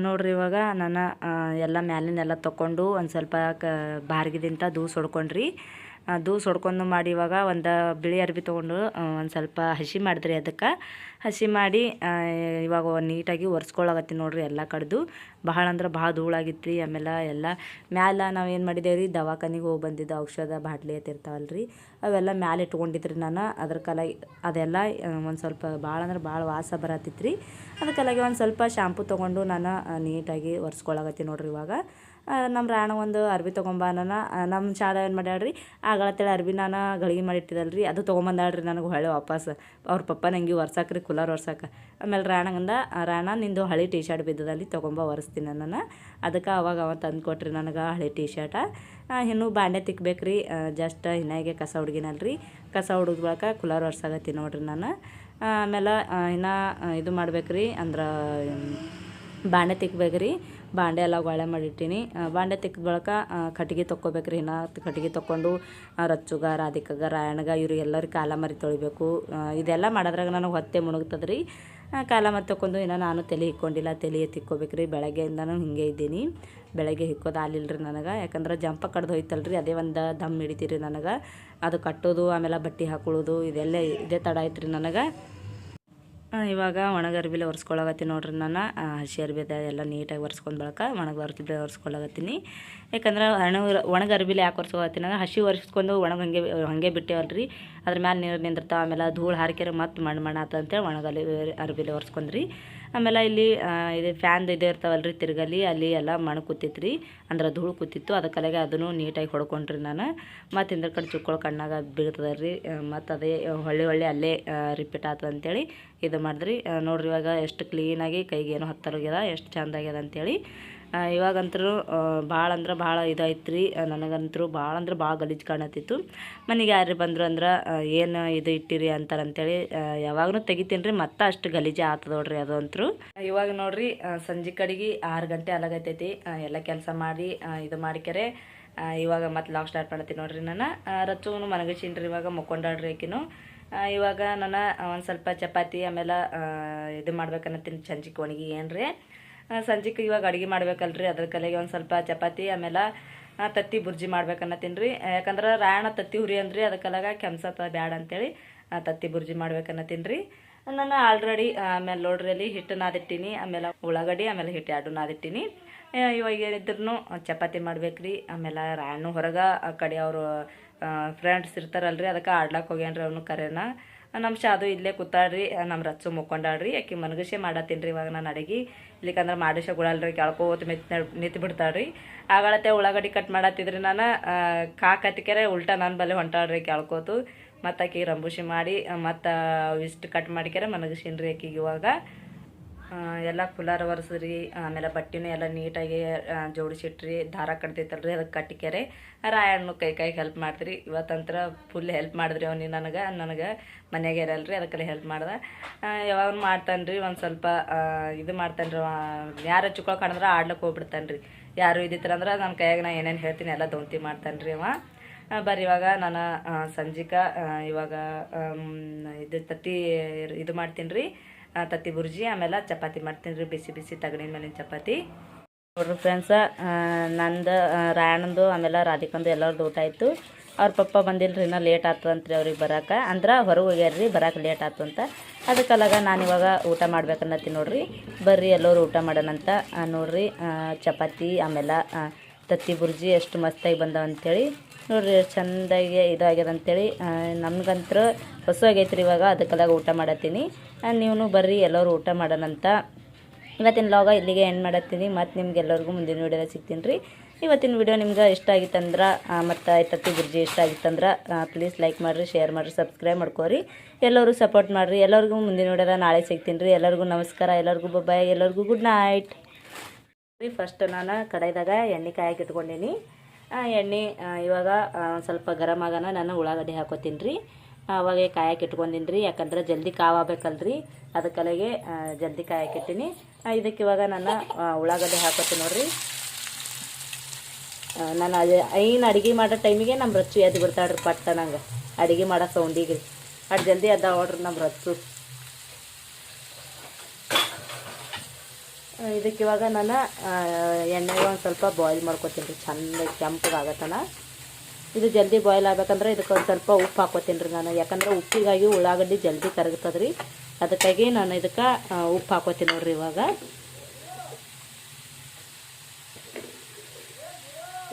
ನೋಡ್ರಿ ಇವಾಗ ನಾನು ಎಲ್ಲ ಮ್ಯಾಲಿನೆಲ್ಲ ತೊಗೊಂಡು ಒಂದು ಸ್ವಲ್ಪ ಕ ಬಾರ್ಗಿದಿಂತ ದೂಸ್ ಹೊಡ್ಕೊಂಡ್ರಿ. ಆ, ಸೊಡ್ಕೊಂಡು ಮಾಡಿ ಇವಾಗ ಒಂದು ಬಿಳಿ ಅರ್ಬಿ ತೊಗೊಂಡು ಒಂದು ಸ್ವಲ್ಪ ಹಸಿ ಮಾಡಿದ್ರಿ ಅದಕ್ಕೆ. ಹಸಿ ಮಾಡಿ ಇವಾಗ ನೀಟಾಗಿ ಒರೆಸ್ಕೊಳ್ಳಾಗತ್ತಿ ನೋಡ್ರಿ ಎಲ್ಲ ಕಡ್ದು. ಭಾಳ ಅಂದ್ರೆ ಭಾಳ ಧೂಳಾಗಿತ್ತು ರೀ ಆಮೇಲೆ ಎಲ್ಲ. ಮ್ಯಾಲ ನಾವು ಏನು ಮಾಡಿದ್ದೇವೆ ರೀ ದವಾಖಾನಿಗೆ ಹೋಗಿ ಬಂದಿದ್ದು ಔಷಧ ಬಾಟ್ಲಿ ಅಂತ ಇರ್ತಾವಲ್ಲ ರೀ ಅವೆಲ್ಲ ಮ್ಯಾಲೆ ಇಟ್ಕೊಂಡಿದ್ರಿ ನಾನು. ಅದ್ರ ಕಲಾಗಿ ಅದೆಲ್ಲ ಒಂದು ಸ್ವಲ್ಪ ಭಾಳ ಅಂದ್ರೆ ಭಾಳ ವಾಸ ಬರತ್ತಿತ್ತು ರೀ ಅದಕ್ಕೆಲ್ಲಾಗಿ ಒಂದು ಸ್ವಲ್ಪ ಶಾಂಪು ತೊಗೊಂಡು ನಾನು ನೀಟಾಗಿ ಒರೆಸ್ಕೊಳ್ಳಾಗತ್ತಿ ನೋಡ್ರಿ ಇವಾಗ. ನಮ್ಮ ರಾಣ ಒಂದು ಅರ್ಬಿ ತೊಗೊಂಬಾನ ನಮ್ಮ ಶಾಲೆ ಏನು ಮಾಡ್ಯಾಳ್ರಿ? ಆಗಳತ್ತೇಳಿ ಅರ್ಬಿ ನಾನು ಗಳಿಗೆ ರೀ ಅದು ತೊಗೊಂಬಂದಾಳ್ರಿ ನನಗೆ ಹೊಳೆ ವಾಪಸ್. ಅವ್ರ ಪಪ್ಪ ನಂಗೆ ಒರ್ಸಾಕ್ರಿ, ಕುಲಾರ್ ಒರ್ಸಾಕ. ಆಮೇಲೆ ರಾಣಗಂದ ರಾಣ ನಿಂದು ಹಳೆ ಟೀ ಶರ್ಟ್ ಬಿದ್ದದಲ್ಲಿ ತೊಗೊಂಬ ಒರೆಸ್ತೀನಿ ನಾನು ಅದಕ್ಕೆ ಅವಾಗ ಅವ ತಂದು ಕೊಟ್ರಿ ನನಗೆ ಹಳೆ ಟೀ ಶರ್ಟ ಇನ್ನೂ ಬಾಂಡೆ ತಿಕ್ಬೇಕ್ರಿ ಜಸ್ಟ್ ಹಿನ್ನಾಗೆ ಕಸ ಹುಡುಗಿನಲ್ರಿ. ಕಸ ಹುಡುಗ ಬಳಕ ಕುಲರ್ ಒರ್ಸಾಗತ್ತೀನಿ ನೋಡ್ರಿ ನಾನು. ಆಮೇಲೆ ಇನ್ನು ಇದು ಮಾಡ್ಬೇಕ್ರಿ ಅಂದ್ರೆ ಬಾಂಡೆ ತಿಕ್ಬೇಕ್ರಿ. ಬಾಂಡೆ ಎಲ್ಲ ಗೊಳೆ ಮಾಡಿಟ್ಟಿನಿ. ಬಾಂಡೆ ತೆಗೆದ ಬಳಿಕ ಕಟ್ಟಿಗೆ ತೊಕ್ಕೋಬೇಕ್ರಿ. ನಾ ಕಟ್ಟಿಗೆ ತೊಗೊಂಡು ರಚ್ಚುಗ ರಾಧಿಕಗ ರಾಯಣಗ ಇವರು ಎಲ್ಲರಿಗೆ ಕಾಲ ಮರಿ ತೊಳಿಬೇಕು ಇದೆಲ್ಲ ಮಾಡೋದ್ರಾಗ ನನಗೆ ಹೊತ್ತೆ ಮುಣುಗ್ತದ್ರಿ. ಕಾಲ ಮರಿ ತೊಗೊಂಡು ಇನ್ನು ನಾನು ತಲೆ ಇಕ್ಕೊಂಡಿಲ್ಲ ತಲೆ ಇಂದ ನಾನು ಹಿಂಗೆ ಇದ್ದೀನಿ. ಬೆಳಗ್ಗೆ ಹಿಕ್ಕೋದು ಆಲಿಲ್ರಿ ನನಗೆ. ಯಾಕಂದ್ರೆ ಜಂಪ ಕಡ್ದು ಹೋಯ್ತಲ್ರಿ. ಅದೇ ಒಂದು ದಮ್ ಹಿಡಿತೀರಿ ನನಗೆ. ಅದು ಕಟ್ಟೋದು ಆಮೇಲೆ ಬಟ್ಟೆ ಹಾಕೊಳ್ಳೋದು ಇದೆಲ್ಲ ಇದೇ ತಡ ಐತ್ರಿ ನನಗೆ. ಆ, ಇವಾಗ ಒಣಗ ಅರ್ಬಿಲೆ ಒರೆಸ್ಕೊಳಗತ್ತೀನಿ ನೋಡ್ರಿ ನಾನು. ಹಸಿ ಅರ್ಬಿದ ಎಲ್ಲ ನೀಟಾಗಿ ಒರೆಸ್ಕೊಂಡು ಬಳಕ ಒಣಗ ಅರ್ಬಿಲೆ ಒರೆಸ್ಕೊಳಗತ್ತೀನಿ ಯಾಕಂದ್ರೆ ಹಣ ಒಣಗ ಅರ್ಬಿಲೆ ಯಾಕೆ ಒರೆಸ್ಕೊಳತ್ತೀನಿ ಅಂದ್ರೆ ಹಸಿ ಒರೆಸ್ಕೊಂಡು ಒಣಗ ಹಂಗೆ, ಹಾಗೆ ಬಿಟ್ಟೇವಲ್ರಿ. ಅದ್ರ ಮ್ಯಾಲೆ ನೀರು ನಿಂದಿರ್ತಾವೆ, ಆಮೇಲೆ ಧೂಳು ಹಾರಿಕೆರೆ ಮತ್ತೆ ಮಣ್ಣು ಮಣ್ಣು ಆತಂತೇಳಿ ಒಣಗಲಿ ಅರ್ಬಿಲೆ ಒರೆಸ್ಕೊಂಡ್ರಿ. ಆಮೇಲೆ ಇಲ್ಲಿ ಇದು ಫ್ಯಾನ್ದು ಇದು ಇರ್ತಾವಲ್ರಿ ತಿರ್ಗಲಿ, ಅಲ್ಲಿ ಎಲ್ಲ ಮಣ್ಣು ರೀ ಅಂದ್ರೆ ಧೂಳು ಕೂತಿತ್ತು ಅದಕ್ಕಲೆಗೆ ಅದನ್ನು ನೀಟಾಗಿ ಹೊಡ್ಕೊಂಡ್ರಿ ನಾನು. ಮತ್ತು ಹಿಂದ್ರ ಕಡೆ ಚುಕ್ಕೊಳ ಕಣ್ಣಾಗ ಬೀಳ್ತದೆ ರೀ ಮತ್ತು ಅದೇ ಹೊಳ್ಳಿ ಹೊಳ್ಳಿ ಅಲ್ಲೇ ರಿಪೀಟ್ ಆತದ ಅಂತೇಳಿ ಇದು ಮಾಡಿದ್ರಿ. ನೋಡಿರಿ ಇವಾಗ ಎಷ್ಟು ಕ್ಲೀನಾಗಿ ಕೈಗೆ ಏನೋ ಹತ್ತರೋಗ್ಯದ ಎಷ್ಟು ಚೆಂದಾಗ್ಯದ ಅಂತೇಳಿ. ಇವಾಗಂತೂ ಭಾಳ ಅಂದ್ರೆ ಭಾಳ ಇದಾಯ್ತು ರೀ ನನಗಂತೂ ಭಾಳ ಅಂದ್ರೆ ಭಾಳ ಗಲೀಜು ಕಾಣತ್ತಿತ್ತು. ಮನೆಗೆ ಯಾರು ಬಂದರು ಅಂದ್ರೆ ಏನು ಇದು ಇಟ್ಟಿರಿ ಅಂತಾರಂತೇಳಿ ಯಾವಾಗಲೂ ತೆಗಿತೀನಿ ರೀ ಮತ್ತೆ ಅಷ್ಟು ಗಲೀಜು ಆತದ ನೋಡ್ರಿ ಅದು ಅಂತೂ ಇವಾಗ ನೋಡ್ರಿ ಸಂಜೆ ಕಡೆಗೆ ಆರು ಗಂಟೆ ಅಲಗತೈತಿ. ಎಲ್ಲ ಕೆಲಸ ಮಾಡಿ ಇದು ಮಾಡಿಕೆರೆ ಇವಾಗ ಮತ್ತೆ ಲಾಕ್ ಸ್ಟಾರ್ಟ್ ಮಾಡ್ತೀನಿ ನೋಡ್ರಿ ನಾನು ರಚ್ಚುನು ಮನಗಸಿನ್ರಿ ಇವಾಗ ಮುಕ್ಕೊಂಡಾಡ್ರಿ ಆಕಿನೂ. ಇವಾಗ ನಾನು ಒಂದು ಸ್ವಲ್ಪ ಚಪಾತಿ ಆಮೇಲೆ ಇದು ಮಾಡ್ಬೇಕನ್ನತ್ತೀನಿ ಸಂಜೆ ಒಣಗಿ ಏನ್ರಿ. ಸಂಜೆಗೆ ಇವಾಗ ಅಡುಗೆ ಮಾಡ್ಬೇಕಲ್ರಿ, ಅದ್ರ ಕಲೆಗೆ ಒಂದು ಸ್ವಲ್ಪ ಚಪಾತಿ, ಆಮೇಲೆ ತತ್ತಿ ಬುರ್ಜಿ ಮಾಡ್ಬೇಕನ್ನತ್ತೀನಿ ರೀ. ಯಾಕಂದ್ರೆ ರಾಯಣ ತತ್ತಿ ಹುರಿ ಅಂದ್ರಿ ಅದಕ್ಕೆಲ್ಲಾಗ ಕೆಮ್ಸತ್ತ ಬ್ಯಾಡ ಅಂತೇಳಿ ತತ್ತಿ ಬುರ್ಜಿ ಮಾಡ್ಬೇಕನ್ನತ್ತೀನಿ ರೀ. ನಾನು ಆಲ್ರೆಡಿ ಆಮೇಲೆ ನೋಡ್ರಿ ಅಲ್ಲಿ ಹಿಟ್ಟು ನಾದಿಟ್ಟಿನಿ, ಆಮೇಲೆ ಉಳ್ಳಾಗಡ್ಡಿ, ಆಮೇಲೆ ಹಿಟ್ಟು ಎರಡು ನಾದಿಟ್ಟಿನಿ. ಇವಾಗ ಏನಿದ್ರು ಚಪಾತಿ ಮಾಡ್ಬೇಕ್ರಿ, ಆಮೇಲೆ ರಾಯಣ್ಣು ಹೊರಗೆ ಆ ಕಡೆ ಅವರು ಫ್ರೆಂಡ್ಸ್ ಇರ್ತಾರಲ್ರಿ, ಅದಕ್ಕೆ ಆಡ್ಲಾಕ್ ಹೋಗ್ಯಾನ್ರಿ ಅವನು ಕರೆನ. ನಮ್ಮ ಶಾದು ಇಲ್ಲೇ ಕೂತಾಡ್ರಿ ನಮ್ಮ ರಚ್ಚು ಮುಕ್ಕೊಂಡಾಡ್ರಿ ಯಾಕೆ ಮನಗಸೆ ಮಾಡತ್ತೀನಿ ಇವಾಗ ನಾನು ಅಡಿಗೆ. ಇಲ್ಲಿಕಂದ್ರೆ ಮಾಡಿಸ ಗುಳಲ್ರಿ ಕೆಳ್ಕೋತ ಮೆತ್ ನಿಂತು ಬಿಡ್ತಾಳ್ರಿ. ಆಗಳತ್ತೆ ಉಳ್ಳಾಗಡ್ಡಿ ಕಟ್ ಮಾಡತ್ತಿದ್ರಿ ನಾನು ಕಾಕತ್ತಿಕೆರೆ ಉಲ್ಟಾ ನಾನು ಬಲೆ ಹೊಂಟಾಳ್ರಿ ಕೆಳ್ಕೋತು ಮತ್ತು ಅಕ್ಕಿ ರಂಬುಷಿ ಮಾಡಿ ಮತ್ತು ಇಷ್ಟು ಕಟ್ ಮಾಡಿಕೆರೆ ಮನಗಸಿನ್ರಿ ಆಕಿಗೆ ಇವಾಗ. ಎಲ್ಲ ಕುಲಾರ ಒರೆಸ್ರಿ ಆಮೇಲೆ ಬಟ್ಟೆನೂ ಎಲ್ಲ ನೀಟಾಗಿ ಜೋಡಿಸಿಟ್ರಿ, ದಾರ ಕಟ್ತೈತಲ್ರಿ, ಅದಕ್ಕೆ ಕಟ್ಟಿಕೆರೆ ರಾಯಣ್ಣು ಕೈ ಕೈ ಹೆಲ್ಪ್ ಮಾಡ್ತೀರಿ. ಇವತ್ತಂತ್ರ ಫುಲ್ ಹೆಲ್ಪ್ ಮಾಡಿದ್ರಿ ಅವನಿ ನನಗೆ ನನಗೆ ಮನೆಯಾಗೆ ಇರಲ್ರಿ, ಅದಕ್ಕೆಲ್ಲ ಹೆಲ್ಪ್ ಮಾಡ್ದೆ. ಯಾವಾಗ ಮಾಡ್ತಾನೆ ರೀ ಒಂದು ಸ್ವಲ್ಪ ಇದು ಮಾಡ್ತಾನೆ ರೀ ಯಾರು ಹಚ್ಚಿಕೊಳ್ಳೋ ಕಾಣಿದ್ರೆ ಆಡ್ಲಕ್ಕೆ ಹೋಗ್ಬಿಡ್ತಾನೆ ರೀ ಯಾರು ಇದ್ದಿತ್ತಂದ್ರೆ ನನ್ನ ಕೈಯಾಗ ನಾ ಏನೇನು ಹೇಳ್ತೀನಿ ಎಲ್ಲ ದೊಂತಿ ಮಾಡ್ತಾನೆ ರೀ ಅವ ಬರೀ ಇವಾಗ ನಾನು ಸಂಜಿಕ ಇವಾಗ ಇದು ತತ್ತಿ, ಇದು ಮಾಡ್ತೀನಿ ರೀ ತತ್ತಿ ಬುರ್ಜಿ, ಆಮೇಲೆ ಚಪಾತಿ ಮಾಡ್ತೀನಿ ರೀ, ಬಿಸಿ ಬಿಸಿ ತಗಡಿನ ಮೇಲಿನ ಚಪಾತಿ. ನೋಡ್ರಿ ಫ್ರೆಂಡ್ಸ ನಂದು ರಾಯಣಂದು ಆಮೇಲೆ ರಾಧಿಕಂದು ಎಲ್ಲರದ್ದು ಊಟ ಆಯಿತು. ಅವ್ರ ಪಪ್ಪ ಬಂದಿಲ್ಲ ರೀ ಇನ್ನೂ ಲೇಟ್ ಆಯ್ತು ಅಂತ ರೀ ಅವ್ರಿಗೆ ಬರೋಕೆ. ಅಂದ್ರೆ ಹೊರಗೆ ಹೋಗ್ಯಾರ್ರಿ, ಬರೋಕೆ ಲೇಟ್ ಆಯ್ತು ಅಂತ. ಅದಕ್ಕಲ್ಲಾಗ ನಾನು ಇವಾಗ ಊಟ ಮಾಡ್ಬೇಕನ್ನತ್ತೀನಿ ನೋಡ್ರಿ. ಬರ್ರಿ ಎಲ್ಲರೂ ಊಟ ಮಾಡೋಣಂತ ನೋಡ್ರಿ ಚಪಾತಿ, ಆಮೇಲೆ ತತ್ತಿ ಬುರ್ಜಿ ಎಷ್ಟು ಮಸ್ತಾಗಿ ಬಂದವ ಅಂತೇಳಿ. ನೋಡ್ರಿ ಚೆಂದಾಗಿ ಇದಾಗ್ಯದ ಅಂತೇಳಿ ನಮ್ಗಂತ್ರ ಹೊಸ ಆಗೈತ್ರಿ ಇವಾಗ, ಅದಕ್ಕೆಲ್ಲ ಊಟ ಮಾಡತ್ತೀನಿ. ನೀವು ಬರ್ರಿ, ಎಲ್ಲರೂ ಊಟ ಮಾಡೋಣಂತ. ಇವತ್ತಿನ ಲಾಗ ಇಲ್ಲಿಗೆ ಎಂಡ್ ಮಾಡತ್ತೀನಿ. ಮತ್ತು ನಿಮ್ಗೆ ಎಲ್ಲರಿಗೂ ಮುಂದಿನ ವೀಡಿಯೋದಾಗ ಸಿಗ್ತೀನಿ ರೀ. ಇವತ್ತಿನ ವಿಡಿಯೋ ನಿಮ್ಗೆ ಇಷ್ಟ ಆಗಿತ್ತಂದ್ರೆ ಮತ್ತು ಐತತ್ತಿ ಗುರ್ಜಿ ಇಷ್ಟ ಆಗಿತ್ತಂದ್ರೆ ಪ್ಲೀಸ್ ಲೈಕ್ ಮಾಡಿರಿ ಶೇರ್ ಮಾಡಿರಿ ಸಬ್ಸ್ಕ್ರೈಬ್ ಮಾಡ್ಕೋರಿ. ಎಲ್ಲರೂ ಸಪೋರ್ಟ್ ಮಾಡಿರಿ. ಎಲ್ಲರಿಗೂ ಮುಂದಿನ ವಿಡಿಯೋದಾಗ ನಾಳೆ ಸಿಗ್ತೀನಿ ರೀ. ಎಲ್ಲರಿಗೂ ನಮಸ್ಕಾರ. ಎಲ್ಲರಿಗೂ ಬಾಯ್ ಎಲ್ಲರಿಗೂ ಗುಡ್ ನೈಟ್ ರೀ ಫಸ್ಟ್ ನಾನು ಕಡಾಯ್ದಾಗ ಎಣ್ಣೆ ಕಾಯಕ್ಕೆ ಇಟ್ಕೊಂಡೀನಿ. ಎಣ್ಣೆ ಇವಾಗ ಸ್ವಲ್ಪ ಗರಮ್ ಆಗೋಣ ನಾನು ಉಳ್ಳಾಗಡ್ಡಿ ಹಾಕೋತೀನಿ ರೀ ಅವಾಗ ಕಾಯಕ್ಕೆ ಇಟ್ಕೊಂಡಿನಿ ರೀ ಯಾಕಂದ್ರೆ ಜಲ್ದಿ ಕಾವಾಗಬೇಕಲ್ರಿ ಅದಕ್ಕಲೆಗೆ ಜಲ್ದಿ ಕಾಯಕ್ಕೆ ಇದಕ್ಕೆ ಇವಾಗ ನಾನು ಉಳ್ಳಾಗಡ್ಡೆ ಉಳ್ಳಾಗಡ್ಡಿ ಹಾಕೋತೀನಿ ನೋಡ್ರಿ. ನಾನು ಅದೇ, ಐನು ಅಡುಗೆ ಮಾಡೋ ಟೈಮಿಗೆ ನಮ್ಮ ರಚ್ಚು ಎದ್ದು ಬಿಡ್ತಾಳ್ರಿ ಪಟ್ಟ ನಂಗೆ. ಅಡುಗೆ ಮಾಡೋ ಸೌಂಡಿಗೆ ರೀ ಅದು ಜಲ್ದಿ ಅದ ನೋಡ್ರಿ ನಮ್ಮ ರಚ್ಚು ಇದಕ್ಕೆ ಇವಾಗ ನಾನು ಎಣ್ಣೆಗೆ ಒಂದು ಸ್ವಲ್ಪ ಬಾಯ್ಲ್ ಮಾಡ್ಕೊತೀನಿ ರೀ. ಚೆಂದ ಕೆಂಪಗಾಗತ್ತನ. ಇದು ಜಲ್ದಿ ಬಾಯ್ಲ್ ಆಗ್ಬೇಕಂದ್ರೆ ಇದಕ್ಕೆ ಒಂದು ಸ್ವಲ್ಪ ಉಪ್ಪು ಹಾಕೋತೀನಿ ರೀ ನಾನು. ಯಾಕಂದ್ರೆ ಉಪ್ಪಿಗಾಗಿ ಉಳ್ಳಾಗಡ್ಡಿ ಜಲ್ದಿ ಕರಗ್ತದೆ ರೀ. ಅದಕ್ಕಾಗಿ ನಾನು ಇದಕ್ಕೆ ಉಪ್ಪು ಹಾಕೋತೀನಿ ನೋಡ್ರಿ ಇವಾಗ.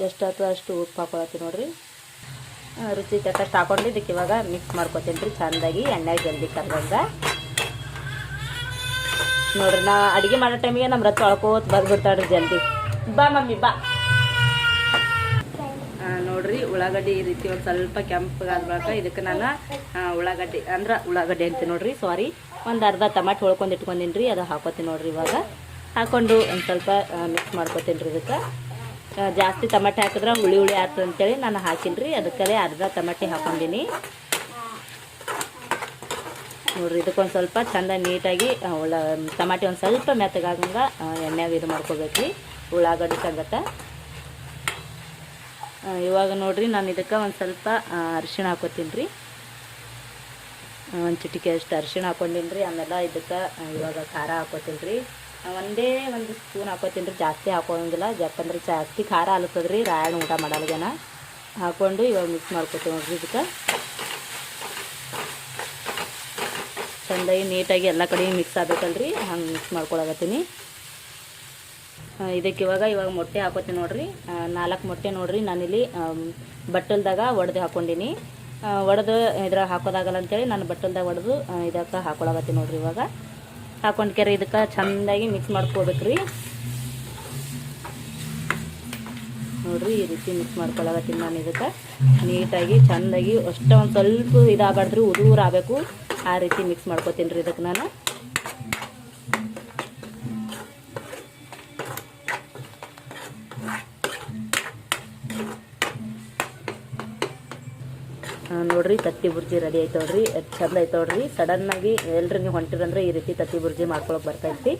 ಎಷ್ಟಾಯ್ತು ಅಷ್ಟು ಉಪ್ಪು ಹಾಕೊಳತ್ತೀನಿ ನೋಡ್ರಿ. ರುಚಿ ತಕ್ಕಷ್ಟು ಹಾಕೊಂಡು ಇದಕ್ಕೆ ಇವಾಗ ಮಿಕ್ಸ್ ಮಾಡ್ಕೊತೀನಿ ರೀ. ಚೆಂದಾಗಿ ಎಣ್ಣೆಗೆ ಜಲ್ದಿ ಕರ್ಗಂಗ ನೋಡ್ರಿ, ನಾ ಅಡುಗೆ ಮಾಡೋ ಟೈಮಿಗೆ ನಮ್ಮ ರತ್ತು ಅಳ್ಕೋತ ಬರ್ಬಿಡ್ತಾಳ್ರಿ ಜಲ್ದಿ. ಬಾ ಮಮ್ಮಿ, ಬಾ. ನೋಡ್ರಿ, ಉಳ್ಳಾಗಡ್ಡಿ ಈ ರೀತಿ ಒಂದು ಸ್ವಲ್ಪ ಕೆಂಪಗಾದ ಬಳಿಕ ಇದಕ್ಕೆ ನಾನು ಉಳ್ಳಾಗಡ್ಡಿ, ಅಂದ್ರೆ ಉಳ್ಳಾಗಡ್ಡಿ ಅಂತೀನಿ ನೋಡ್ರಿ ಸಾರಿ ಒಂದು ಅರ್ಧ ಟಮಾಟೆ ಹೊಳ್ಕೊಂಡು ಇಟ್ಕೊಂಡಿನಿ ರೀ ಅದು ಹಾಕೋತೀನಿ ನೋಡ್ರಿ ಇವಾಗ. ಹಾಕೊಂಡು ಒಂದು ಸ್ವಲ್ಪ ಮಿಕ್ಸ್ ಮಾಡ್ಕೊತೀನಿ ರೀ ಇದಕ್ಕೆ. ಜಾಸ್ತಿ ಟಮಾಟೆ ಹಾಕಿದ್ರೆ ಹುಳಿ ಹುಳಿ ಆಯ್ತು ಅಂತೇಳಿ ನಾನು ಹಾಕಿನಿ ರೀ ಅದಕ್ಕೆ ಅರ್ಧ ಟಮಾಟೆ ಹಾಕೊಂಡಿನಿ. ನೋಡ್ರಿ ಇದಕ್ಕೊಂದು ಸ್ವಲ್ಪ ಚಂದ ನೀಟಾಗಿ ಉಳ್ಳ ಟಮಾಟೆ ಒಂದು ಸ್ವಲ್ಪ ಮೆತ್ತಗಾಗಂಗ ಎಣ್ಣೆಗೆ ಇದು ಮಾಡ್ಕೋಬೇಕ್ರಿ. ಉಳ್ಳಾಗಡ್ಡಿ ಸಂಗಟ ಆ, ಇವಾಗ ನೋಡ್ರಿ ನಾನು ಇದಕ್ಕೆ ಒಂದು ಸ್ವಲ್ಪ ಅರಿಶಿಣ ಹಾಕೋತೀನಿ ರೀ ಒಂದು ಚಿಟಿಕೆ ಅಷ್ಟು ಅರಿಶಿಣ ಹಾಕೊಂಡಿನಿ ರೀ ಆಮೇಲೆ ಇದಕ್ಕೆ ಇವಾಗ ಖಾರ ಹಾಕೋತೀನಿ ರೀ ಒಂದೇ ಒಂದು ಸ್ಪೂನ್ ಹಾಕೋತೀನಿ ರೀ ಜಾಸ್ತಿ ಹಾಕೋಂಗಿಲ್ಲ ಯಾಕಂದ್ರೆ ಜಾಸ್ತಿ ಖಾರ ಆಲತ್ತದ ರೀ ರಾಯಣ ಊಟ ಮಾಡಲ್ಗೆನ. ಹಾಕ್ಕೊಂಡು ಇವಾಗ ಮಿಕ್ಸ್ ಮಾಡ್ಕೋತೀವಿ ನೋಡ್ರಿ ಇದಕ್ಕೆ. ಚಂದಾಗಿ ನೀಟಾಗಿ ಎಲ್ಲ ಕಡೆ ಮಿಕ್ಸ್ ಆಗ್ಬೇಕಲ್ರಿ, ಹಂಗೆ ಮಿಕ್ಸ್ ಮಾಡ್ಕೊಳಕತ್ತೀನಿ. ಇದಕ್ಕೆ ಇವಾಗ ಇವಾಗ ಮೊಟ್ಟೆ ಹಾಕೋತೀನಿ ನೋಡ್ರಿ. ನಾಲ್ಕು ಮೊಟ್ಟೆ ನೋಡ್ರಿ, ನಾನಿಲ್ಲಿ ಬಟ್ಟಲ್ದಾಗ ಒಡೆದು ಹಾಕೊಂಡಿನಿ. ಒಡೆದು ಇದ್ರಾಗ ಹಾಕೋದಾಗಲ್ಲ ಅಂತೇಳಿ ನಾನು ಬಟ್ಟಲ್ದಾಗ ಒಡೆದು ಇದಕ್ಕೆ ಹಾಕೊಳಕತ್ತೀನಿ ನೋಡ್ರಿ ಇವಾಗ. ಹಾಕೊಂಡು ಕೆರೆ ಇದಕ್ಕೆ ಚೆಂದಾಗಿ ಮಿಕ್ಸ್ ಮಾಡ್ಕೋಬೇಕ್ರಿ. ನೋಡ್ರಿ, ಈ ರೀತಿ ಮಿಕ್ಸ್ ಮಾಡ್ಕೊಳಕತ್ತೀನಿ ನಾನು ಇದಕ್ಕೆ. ನೀಟಾಗಿ, ಚೆಂದಾಗಿ, ಅಷ್ಟೊಂದು ಒಂದು ಸ್ವಲ್ಪ ಇದಾಗಬಾರ್ದ್ರಿ, ಉದುರು ಆಗಬೇಕು. ಆ ರೀತಿ ಮಿಕ್ಸ್ ಮಾಡ್ಕೋತೀನಿ ರೀ ಇದಕ್ಕೆ ನಾನು. ನೋಡ್ರಿ ತತ್ತಿ ಬುರ್ಜಿ ರೆಡಿ ಆಯ್ತು ನೋಡ್ರಿ. ಚಂದ ಆಯ್ತು ನೋಡ್ರಿ. ಸಡನ್ನಾಗಿ ಎಲ್ರಿ ನೀವು ಹೊಂಟಿರಂದ್ರೆ ಈ ರೀತಿ ತತ್ತಿ ಬುರ್ಜಿ ಮಾಡ್ಕೊಳಕ್ ಬರ್ತೈತಿ.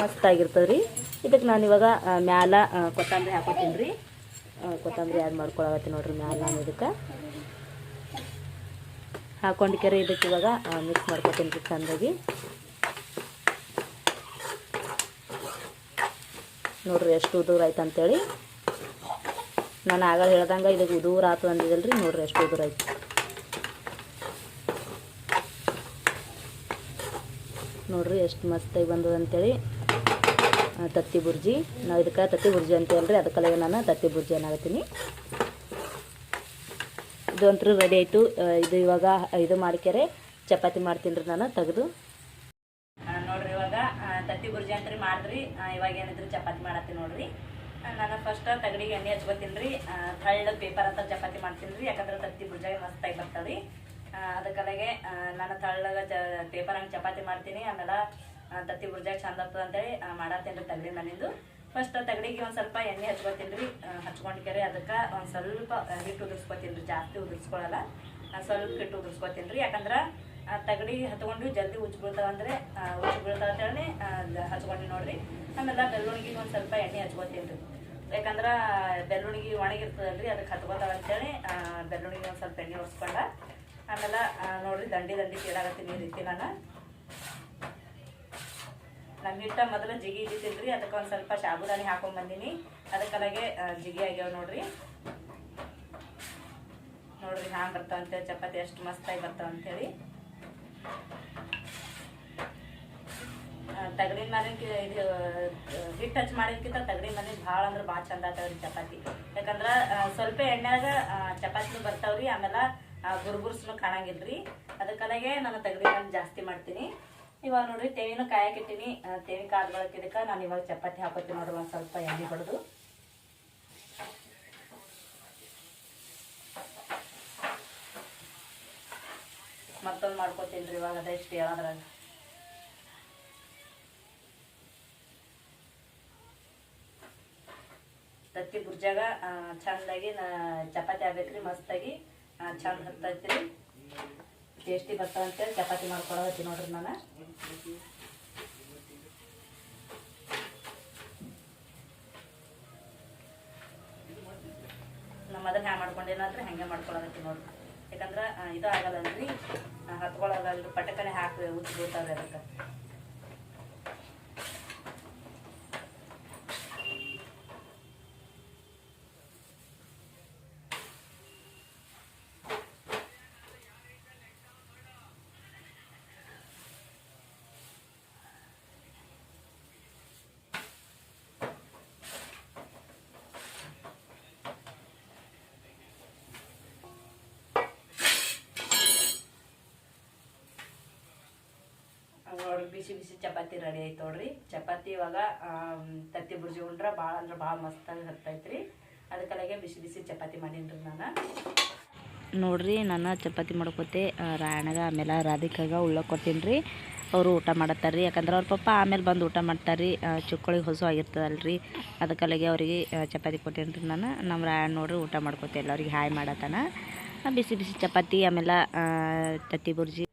ಮಸ್ತ್ ಆಗಿರ್ತದ್ರಿ. ಇದಕ್ಕೆ ನಾನು ಇವಾಗ ಮ್ಯಾಲ ಕೊತ್ತಂಬರಿ ಹಾಕೋತೀನಿ ರೀ. ಕೊತ್ತಂಬರಿ ಆ್ಯಡ್ ಮಾಡ್ಕೊಳಕತ್ತೀನಿ ನೋಡ್ರಿ ಮ್ಯಾಲ ನಾನು ಇದಕ್ಕೆ. ಹಾಕೊಂಡು ಕೆರೆ ಇದಕ್ಕೆ ಇವಾಗ ಮಿಕ್ಸ್ ಮಾಡ್ಕೊತೀನಿ ರೀ ಚಂದಾಗಿ. ನೋಡ್ರಿ ಎಷ್ಟು ಉದೂರ ಆಯ್ತು ಅಂತೇಳಿ ನಾನು ಆಗ ಹೇಳ್ದಂಗೆ ಇದಕ್ಕೆ ಉದೂರ ಆತು ರೀ ನೋಡ್ರಿ ಎಷ್ಟು ಉದೂರ ಆಯ್ತು. ನೋಡ್ರಿ ಎಷ್ಟು ಮಸ್ತಾಗಿ ಬಂದದ ಅಂತೇಳಿ ತತ್ತಿ ಬುರ್ಜಿ. ನಾವು ಇದಕ್ಕೆ ತತ್ತಿ ಬುರ್ಜಿ ಅಂತೇಳಿ ಅದಕ್ಕೆಲ್ಲ ನಾನು ತತ್ತಿ ಬುರ್ಜಿ ಅನ್ನಕತ್ತೀನಿ. ಇದು ರೆಡಿ ಆಯಿತು. ಇದು ಇವಾಗ ಇದು ಮಾಡ್ಕ್ಯಾರೆ ಚಪಾತಿ ಮಾಡ್ತೀನಿ ರೀ ನಾನು, ತೆಗೆದು. ನೋಡ್ರಿ ಇವಾಗ ತತ್ತಿ ಬುರ್ಜಿ ಅಂತ್ರಿ ಮಾಡಿದ್ರಿ ಇವಾಗ ಏನಿದ್ರು ಚಪಾತಿ ಮಾಡತ್ತೀನಿ ನೋಡ್ರಿ. ನಾನು ಫಸ್ಟ್ ತಗಡಿಗೆ ಎಣ್ಣೆ ಹಚ್ಕೋತೀನಿ ರೀ. ತಳ್ಳ ಪೇಪರ್ ಅಂತ ಚಪಾತಿ ಮಾಡ್ತೀನಿ ರೀ. ಯಾಕಂದ್ರೆ ತತ್ತಿ ಬುರ್ಜಾಗಿ ಮಸ್ತಾಗಿ ಬರ್ತವೆ ರೀ. ಅದಕ್ಕಲಾಗೆ ನಾನು ತಳ್ಳಗ ಚ ಪೇಪರ್ ಹಂಗೆ ಚಪಾತಿ ಮಾಡ್ತೀನಿ. ಆಮೇಲೆ ತತ್ತಿ ಬುರ್ಜಾಗಿ ಚಂದ ಆಗ್ತದೆ ಅಂತೇಳಿ ಮಾಡತ್ತೇನೆ ರೀ ತಗಡಿ ಮನಿಂದು ಫಸ್ಟ್ ತಗಡಿಗೆ ಒಂದು ಸ್ವಲ್ಪ ಎಣ್ಣೆ ಹಚ್ಕೊತೀನಿ ರೀ. ಹಚ್ಕೊಂಡ್ಕೆರೆ ಅದಕ್ಕೆ ಒಂದು ಸ್ವಲ್ಪ ಹಿಟ್ಟು ಉದುರ್ಸ್ಕೊತೀನಿ ರೀ. ಜಾಸ್ತಿ ಉದುರ್ಸ್ಕೊಳಲ್ಲ. ಆ, ಸ್ವಲ್ಪ ಹಿಟ್ಟು ಉದುರ್ಸ್ಕೊತೀನಿ ರೀ. ಯಾಕಂದ್ರೆ ತಗಡಿ ಹತ್ಕೊಂಡು ಜಲ್ದಿ ಉಚ್ಚ ಬೀಳ್ತಾವ ಅಂದ್ರೆ ಉಚ್ಚ ಬೀಳ್ತಾವ ಅಂತೇಳಿ ಹಚ್ಕೊಂಡು ನೋಡ್ರಿ. ಆಮೇಲೆ ಬೆಳ್ಳುಳ್ಳಿಗೆ ಒಂದು ಸ್ವಲ್ಪ ಎಣ್ಣೆ ಹಚ್ಕೊತೀನಿ ರೀ. ಯಾಕಂದ್ರೆ ಬೆಳ್ಳುಳ್ಳಿಗೆ ಒಣಗಿರ್ತದಲ್ರಿ ಅದಕ್ಕೆ ಹತ್ಕೋತಾವ ಅಂತೇಳಿ ಬೆಳ್ಳುಳ್ಳಿಗೆ ಒಂದು ಸ್ವಲ್ಪ ಎಣ್ಣೆ ಹೊಡ್ಸ್ಕೊಂಡ ಆಮೇಲೆ ನೋಡ್ರಿ ದಂಡಿ ದಂಡಿ ಕೇಳಾಗತ್ತೀನಿ ಈ ರೀತಿ ನಾನು. ನಮ್ಮ ಹಿಟ್ಟ ಮೊದಲು ಜಿಗಿ ಇದ್ದಿತ್ತಿಲ್ರಿ ಅದಕ್ಕೆ ಒಂದು ಸ್ವಲ್ಪ ಸಾಬುದಾನಿ ಹಾಕೊಂಡ್ ಬಂದೀನಿ. ಅದಕ್ಕಲಾಗೆ ಜಿಗಿ ಆಗ್ಯಾವ ನೋಡ್ರಿ. ನೋಡ್ರಿ ಹಾಂ ಬರ್ತಾವ ಅಂತೇಳಿ, ಚಪಾತಿ ಎಷ್ಟು ಮಸ್ತಾಗಿ ಅಂತೇಳಿ. ತಗಡಿನ ಮನೆಗೆ ಇದು ಹಿಟ್ಟು ಹಚ್ಚಿ ಮಾಡಿದ್ಕಿಂತ ತಗಡಿನ ಮನೆಗೆ ಭಾಳ ಅಂದ್ರೆ ಭಾಳ ಚಂದ ಆಗ್ತಾವ್ರಿ ಚಪಾತಿ. ಯಾಕಂದ್ರೆ ಸ್ವಲ್ಪ ಎಣ್ಣೆಯಾಗ ಚಪಾತಿನೂ ಬರ್ತಾವ್ರಿ, ಆಮೇಲೆ ಗುರ್ಗುರ್ಸ್ನು ಕಾಣಂಗಿಲ್ರಿ. ಅದಕ್ಕಲಾಗೆ ನಾನು ತಗಡಿನ ಮನೆ ಜಾಸ್ತಿ ಮಾಡ್ತೀನಿ. ಇವಾಗ ನೋಡ್ರಿ ತೆವಿನ ಕಾಯಕಿಟ್ಟಿನಿ ತೆವಿನ ಕಾದ್ ಬಳಕಿದಕ್ಕೆ ನಾನು ಇವಾಗ ಚಪಾತಿ ಹಾಕೋತೀನಿ ನೋಡ್ರಿ, ಒಂದು ಸ್ವಲ್ಪ ಎಣ್ಣೆ ಹೊಡೆದು. ಮತ್ತೊಂದು ಮಾಡ್ಕೋತೀನಿ ರೀ ಇವಾಗ ಅದೆಷ್ಟು ಹೇಳೋದ್ರಾಗ ತತ್ತಿ ಬುರ್ಜಾಗ ಚಂದಾಗಿ ನಾ ಚಪಾತಿ ಆಗ್ಬೇಕ್ರಿ, ಮಸ್ತಾಗಿ. ಚಂದ ಹತ್ತೈತಿ ಟೇಸ್ಟಿ ಬರ್ತಾವ ಅಂತೇಳಿ ಚಪಾತಿ ಮಾಡ್ಕೊಳತ್ತಿ ನೋಡ್ರಿ ನಾನು. ನಮ್ಮ ಅದನ್ನ ಹ್ಯಾಂಗ ಮಾಡ್ಕೊಂಡೇನಂದ್ರೆ ಹಂಗೆ ಮಾಡ್ಕೊಳಕತ್ತಿ ನೋಡ್ರಿ. ಯಾಕಂದ್ರೆ ಇದು ಆಗಲ್ಲ ಅಂದ್ರಿ ಹತ್ಕೊಳ್ಳೋದಲ್ರಿ ಪಟಕನೆ ಹಾಕಿ ಉಚ್ಚಿ ಬೀಳ್ತಾವ್ರಿ ಅದಕ್ಕೆ. ನೋಡ್ರಿ, ಬಿಸಿ ಬಿಸಿ ಚಪಾತಿ ರೆಡಿ ಆಯ್ತು ನೋಡ್ರಿ. ಚಪಾತಿ ಇವಾಗ ತತ್ತಿ ಬುರ್ಜಿ ಉಂಡ್ರೆ ಭಾಳ ಅಂದ್ರೆ ಭಾಳ ಮಸ್ತಾಗಿ ಹತ್ತೈತ್ರಿ. ಅದಕ್ಕಲಾಗೆ ಬಿಸಿ ಬಿಸಿ ಚಪಾತಿ ಮಾಡೀನಿ ನಾನು. ನೋಡ್ರಿ, ನಾನು ಚಪಾತಿ ಮಾಡ್ಕೋತೆ ರಾಯಣಗ ಆಮೇಲೆ ರಾಧಿಕಾಗ ಉಳ್ಳಕ್ಕೆ ಕೊಡ್ತೀನಿ ರೀ ಅವರು ಊಟ ಮಾಡತ್ತಾರ್ರಿ. ಯಾಕಂದ್ರೆ ಅವ್ರ ಪಪ್ಪ ಆಮೇಲೆ ಬಂದು ಊಟ ಮಾಡ್ತಾರೆ ರೀ ಚುಕ್ಕಳಿಗೆ ಹೊಸ ಆಗಿರ್ತದಲ್ರಿ. ಅದಕ್ಕಲ್ಲಿಗೆ ಅವರಿಗೆ ಚಪಾತಿ ಕೊಟ್ಟೇನಿ ರೀ ನಾನು. ನಮ್ಮ ರಾಯಣ್ಣ ನೋಡ್ರಿ ಊಟ ಮಾಡ್ಕೋತೆ, ಎಲ್ಲರಿಗೆ ಹಾಯ್ ಮಾಡತ್ತಾನ. ಬಿಸಿ ಬಿಸಿ ಚಪಾತಿ, ಆಮೇಲೆ ತತ್ತಿ ಬುರ್ಜಿ